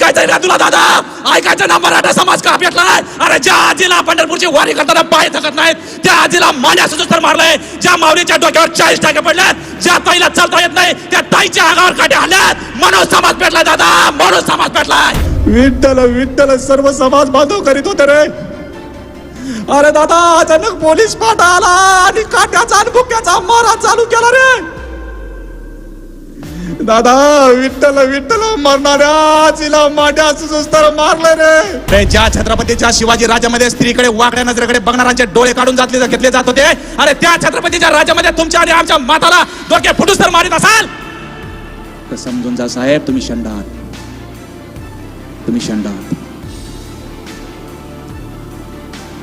ऐकायचंय ना तुला दादा? ऐकायचं ना मराठा समाज का भेटलाय अरे ज्या आजीला पंढरपूरची वारी करताना पाय थकत नाहीत त्या आजीला मान्या तर मारलंय ज्या माऊलीच्या डोक्यावर चाळीस टाके पडल्यात ज्या ताईला चालता येत नाही त्या ताईच्या अंगावर काटे हल्ल्यात मनोज समाज पेटलाय दादा मनोज समाज पेटलाय. विठ्ठल विठ्ठल सर्व समाज बांधव करीत होते रे. अरे दादा अचानक पोलीस पाठा आला आणि काट्याचा आणि भुक्याचा मारा चालू केला रे. दादा विठ्ठल विठ्ठल मरणाऱ्या माट्या सुस्तर मारले रे. रे ज्या छत्रपतीच्या शिवाजी राज्यामध्ये स्त्रीकडे वाकड्या नजरेकडे बघणाऱ्यांचे डोळे काढून जातले घेतले जात होते अरे त्या छत्रपतीच्या राज्यामध्ये तुमच्या आणि आमच्या माताला डोके फुटूस तर मारित असाल? तर समजून जा साहेब तुम्ही शंड आहात तुम्ही शंड आहात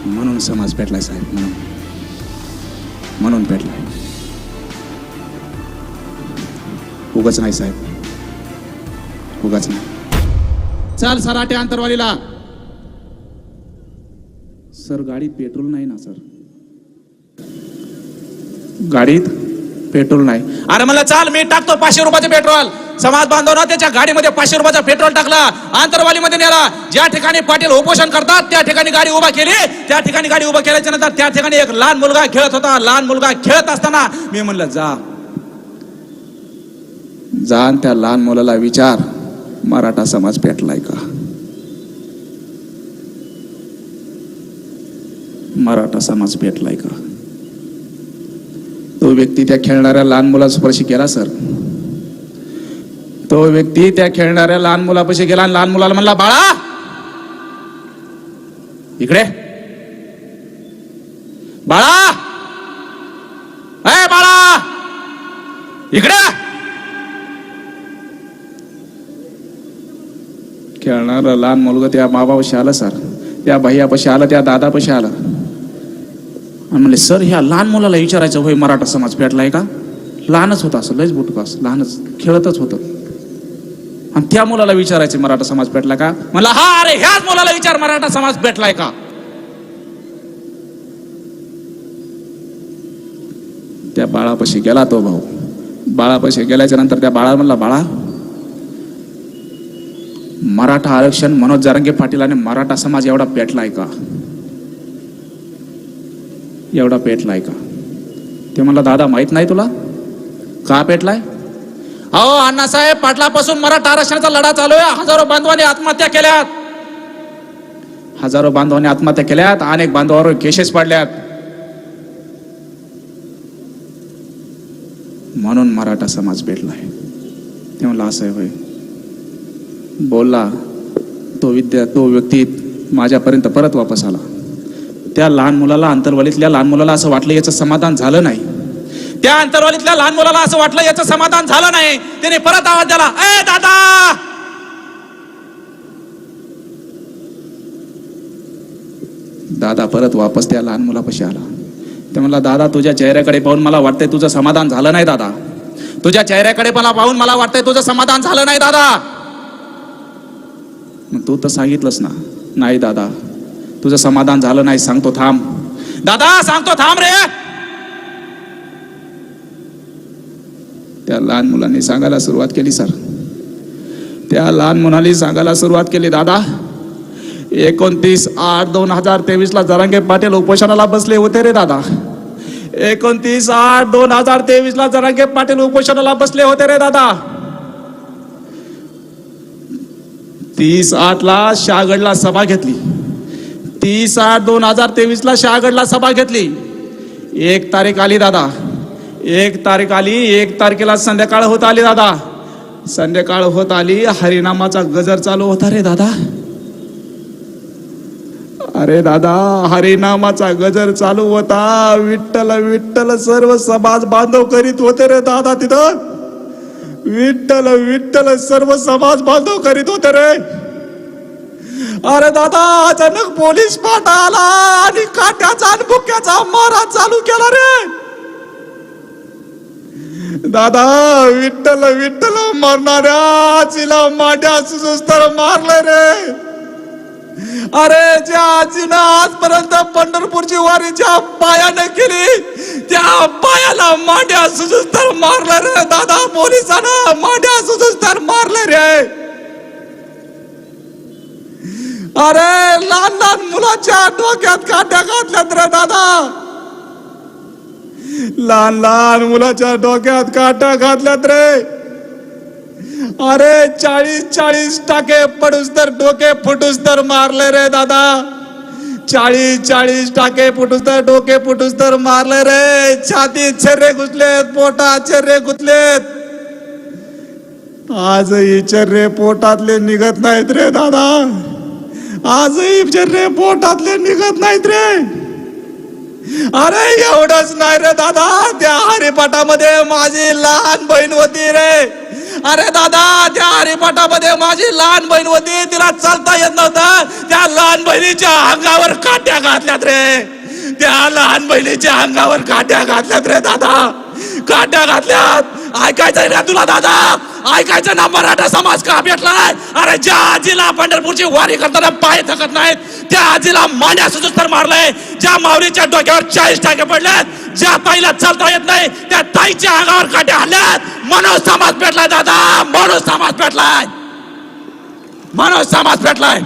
म्हणून समाज पेटलाय साहेब म्हणून. म्हणून पेटलाय. उगाच नाही साहेब. उगाच नाही. चल सराटे आंतरवालीला. सर गाडीत पेट्रोल नाही ना सर? गाडीत पेट्रोल नाही. अरे मला चाल मी टाकतो पाचशे रुपयाचे पेट्रोल. समाज बांधव त्याच्या गाडीमध्ये पाचशे रुपयाचा पेट्रोल टाकला. आंतरवालीमध्ये नेला. ज्या ठिकाणी पाटील उपोषण करतात त्या ठिकाणी गाडी उभा केली. त्या ठिकाणी गाडी उभा केल्याच्यानंतर त्या ठिकाणी एक लहान मुलगा खेळत होता. लहान मुलगा खेळत असताना मी म्हणलं जा. जाण त्या लहान मुलाला विचार मराठा समाज पेटलाय का? मराठा समाज पेटलाय का? तो व्यक्ती त्या खेळणाऱ्या लहान मुला स्पर्शी केला सर. तो व्यक्ती त्या खेळणाऱ्या लहान मुलापाशी गेला आणि लहान मुलाला म्हणला बाळा! इकडे. बाळा! ए बाळा! इकडे. खेळणारं लहान मुलगा त्या बाबापाशी आलं सर. त्या भैयापाशी आलं त्या दादापाशी आलं. आणि म्हणले सर ह्या लहान मुलाला विचारायचं होय मराठा समाज पेटलाय का? लहानच होता असं लयच बुटकास लहानच खेळतच होतं. आणि त्या मुलाला विचारायचं मराठा समाज पेटला का? मला हा अरे ह्याच मुलाला विचार मराठा समाज पेटलाय का? त्या बाळापाशी गेला तो भाऊ. बाळापाशी गेल्याच्यानंतर त्या बाळा म्हणला बाळा मराठा आरक्षण मनोज जारंगे पाटील आणि मराठा समाज एवढा पेटलाय का? एवढा पेटलाय का? ते म्हणला दादा माहीत नाही तुला? का पेटलाय? अहो अण्णासाहेब पाटलापासून मराठा आरक्षणाचा लढा चालू आहे. हजारो बांधवांनी आत्महत्या केल्यात. हजारो बांधवांनी आत्महत्या केल्यात. अनेक बांधवावर केसेस पडल्यात. म्हणून मराठा समाज भेटलाय ते म्हणलं असं आहे होय. बोलला तो विद्या तो व्यक्ती माझ्यापर्यंत परत वापस आला. त्या लहान मुलाला अंतरवालीतल्या लहान मुलाला असं वाटलं याचं समाधान झालं नाही. त्या अंतरवालीतल्या लहान मुलाला असं वाटलं याचं समाधान झालं नाही. त्याने परत आवाज दिला ए दादा! दादा परत वापस त्या लहान मुलापाशी आला. ते म्हणला दादा तुझ्या चेहऱ्याकडे पाहून मला वाटतंय तुझं समाधान झालं नाही दादा. तुझ्या चेहऱ्याकडे मला पाहून मला वाटतंय तुझं समाधान झालं नाही दादा. तू तर सांगितलंस ना. नाही दादा. तुझं समाधान झालं नाही सांगतो थांब. दादा सांगतो थांब रे. त्या लहान मुलांनी सांगायला सुरुवात केली सर. त्या लहान मुलांनी सांगायला सुरुवात केली दादा. एकोणतीस आठ दोन हजार तेवीसला जरांगे पाटील उपोषणाला बसले होते रे दादा. एकोणतीस आठ दोन हजार तेवीसला जरांगे पाटील उपोषणाला बसले होते रे दादा. तीस आठला शहागडला सभा घेतली. तीस आठ दोन हजार तेवीसला शहागडला सभा घेतली. एक तारीख आली दादा. एक तारीख आली एक तारखेला संध्याकाळ होत आली दादा. संध्याकाळ होत आली हरिनामाचा गजर चालू होता रे दादा. अरे दादा हरिनामाचा गजर चालू होता. विठ्ठल विठ्ठल सर्व समाज बांधव करीत होते रे दादा तिथं. विठ्ठल विठ्ठल सर्व समाज बांधव करीत होते रे. अरे दादा अचानक पोलीस पाटा आला आणि काट्याचा आणि बुक्याचा मारा चालू केला रे. दादा विठ्ठल विठ्ठल मारणाऱ्या तिला माट्या सुस्तर मारले रे. अरे ज्या आजीनं आजपर्यंत पंढरपूरची वारी ज्या केली त्या पायाला मांड्या सुजुस्तर मारलं रे दादा पोलिसांना मांड्या सुजुस्तर मारले रे. अरे लहान लहान मुलाच्या डोक्यात काट्या घातल्यात रे दादा. लहान लहान मुलाच्या डोक्यात काट्या घातल्यात रे. अरे चाळीस चाळीस टाके पडूस तर डोके फुटूस तर मारले रे दादा. चाळीस चाळीस टाके फुटूस तर डोके फुटूस तर मारले रे. छातीत छर्रे घुसलेत पोटात छर्रे घुसलेत. आजही चर्रे पोटातले निघत नाहीत रे दादा. आजही चर्रे पोटातले निघत नाहीत रे. अरे एवढंच नाही रे दादा. त्या हरिपाठामध्ये माझी लहान बहीण होती रे. अरे दादा त्या हरिपाठामध्ये माझी लहान बहीण होती. तिला चालता येत नव्हतं. त्या लहान बहिणीच्या अंगावर काट्या घातल्यात रे. त्या लहान बहिणीच्या अंगावर काट्या घातल्यात रे दादा. काट्या घातल्यात. ऐकायचं रे तुला दादा. ऐकायचं ना मराठा समाज का भेटलाय अरे ज्या आजीला पंढरपूरची वारी करताना पाय थकत नाहीत त्या आजीला मान्या सुचूस तर मारलंय. ज्या माऊलीच्या डोक्यावर चाळीस टाके पडल्यात ज्या ताईला चालता येत नाही त्या ताईच्या अंगावर काट्या हल्ल्यात मनोज समाज भेटलाय दादा. मनोज समाज भेटलाय. मनोज समाज भेटलाय.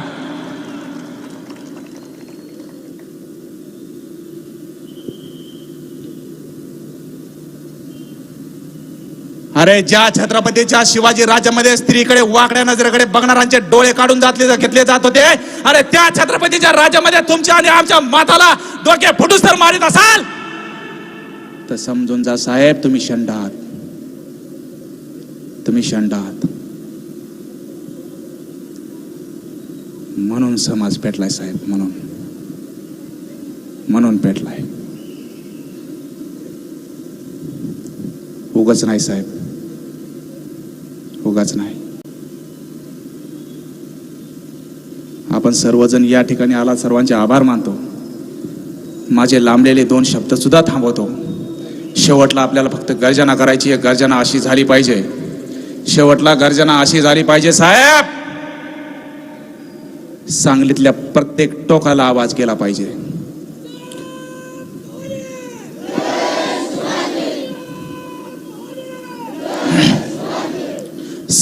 अरे ज्या छत्रपतीच्या शिवाजी राज्यामध्ये स्त्रीकडे वाकड्या नजरेकडे बघणाऱ्यांचे डोळे काढून जातले घेतले जात होते अरे त्या छत्रपतीच्या राज्यामध्ये तुमच्या आणि आमच्या माताला डोके फुटूस तर मारित असाल तर समजून जा साहेब तुम्ही शंड आहात तुम्ही शंड आहात म्हणून समाज पेटलाय साहेब म्हणून. म्हणून पेटलाय. उगच नाही साहेब. उगाच नाही. आपण सर्वजण या ठिकाणी आला सर्वांचे आभार मानतो. माझे लांबलेले दोन शब्द सुद्धा थांबवतो. शेवटला आपल्याला फक्त गर्जना करायची आहे गर्जना अशी झाली पाहिजे. शेवटला गर्जना अशी झाली पाहिजे साहेब! सांगलीतल्या प्रत्येक टोकाला आवाज केला पाहिजे.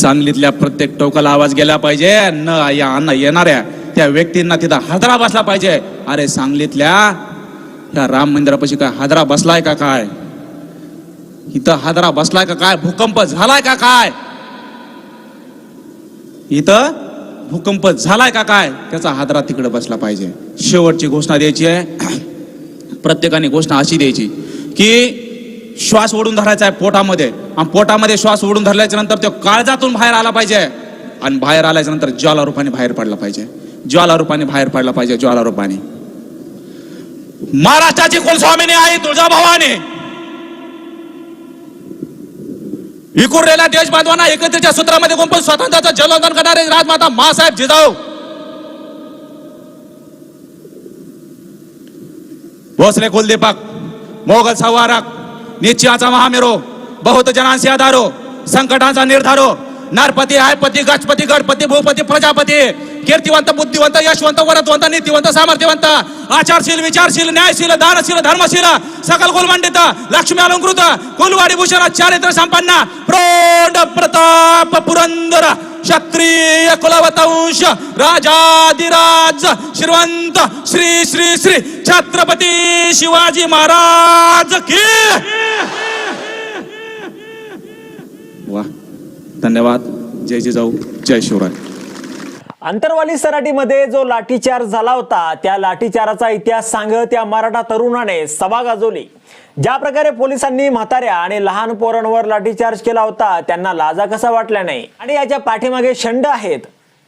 सांगलीतल्या प्रत्येक टोकाला आवाज गेला पाहिजे. न या अन्न येणाऱ्या त्या व्यक्तींना तिथं हादरा बसला पाहिजे. अरे सांगलीतल्या त्या राम मंदिरापाशी काय हादरा बसलाय का काय? इथं हादरा बसलाय का काय? भूकंप झालाय का काय? इथं भूकंप झालाय का काय? त्याचा हादरा तिकडे बसला पाहिजे. शेवटची घोषणा द्यायची आहे. प्रत्येकाने घोषणा अशी द्यायची की श्वास ओढून धरायचा आहे पोटामध्ये. आणि पोटामध्ये श्वास ओढून धरल्याच्या नंतर तो काळजातून बाहेर आला पाहिजे. आणि बाहेर आल्याच्यानंतर ज्वाला रूपाने बाहेर पडला पाहिजे. ज्वाला रूपाने बाहेर पडला पाहिजे ज्वाला रूपाने महाराष्ट्राची कुलस्वामिनी आई तुळजाभवानी विखुरलेल्या देश बांधवांना एकत्रच्या सूत्रामध्ये गुंपून स्वातंत्र्याचं जलवंदन करणारे राजमाता मासाहेब जिजाऊ. भोसले कुलदीपक मोगल संवारक निश्चयाचा महामेरो बहुत जनांशी आधारो संकटांचा निर्धारो नारपती आयपती गजपती गणपती भूपती प्रजापती कीर्तिवंत बुद्धिवंत यशवंत वरदवंत नीतिवंत सामर्थ्यवंत आचारशील विचारशील न्यायशील दानशील धर्मशील सकल कुलमंडित लक्ष्मी अलंकृत कुलवाडी भूषण चारित्र संपन्न प्रौढ प्रताप पुरंदर क्षत्रिय कुलवतंश राजाधिराज श्रीवंत श्री श्री श्री छत्रपती शिवाजी महाराज की वा. धन्यवाद. जय जिजाऊ. जय शिवराय. अंतरवाली सराटीमध्ये जो लाठीचार झाला होता त्या लाठीचाराचा इतिहास सांगत या मराठा तरुणाने सभा गाजवली. ज्या प्रकारे पोलिसांनी म्हाताऱ्या आणि लहान पोरांवर लाठीचार्ज केला होता त्यांना लाजा कसा वाटला नाही? आणि याच्या पाठीमागे शंड आहेत.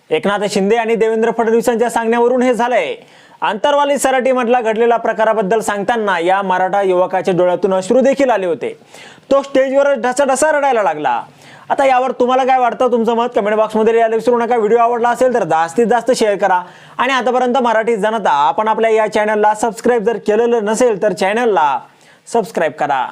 एकनाथ शिंदे आणि देवेंद्र फडणवीसांच्या सांगण्यावरून हे झालंय. अंतरवाली सराटी मधला घडलेला प्रकाराबद्दल सांगताना या मराठा युवकाच्या डोळ्यातून अश्रू देखील आले होते. तो स्टेजवर ढसाढसा रडायला लागला. आता यावर तुम्हाला काय वाटतं? तुमचं मत कमेंट बॉक्समध्ये लिहायला विसरू नका. व्हिडिओ आवडला असेल तर जास्तीत जास्त शेअर करा. आणि आतापर्यंत मराठी जनता आपण आपल्या या चॅनलला सबस्क्राईब जर केलेलं नसेल तर चॅनलला सबस्क्राईब करा.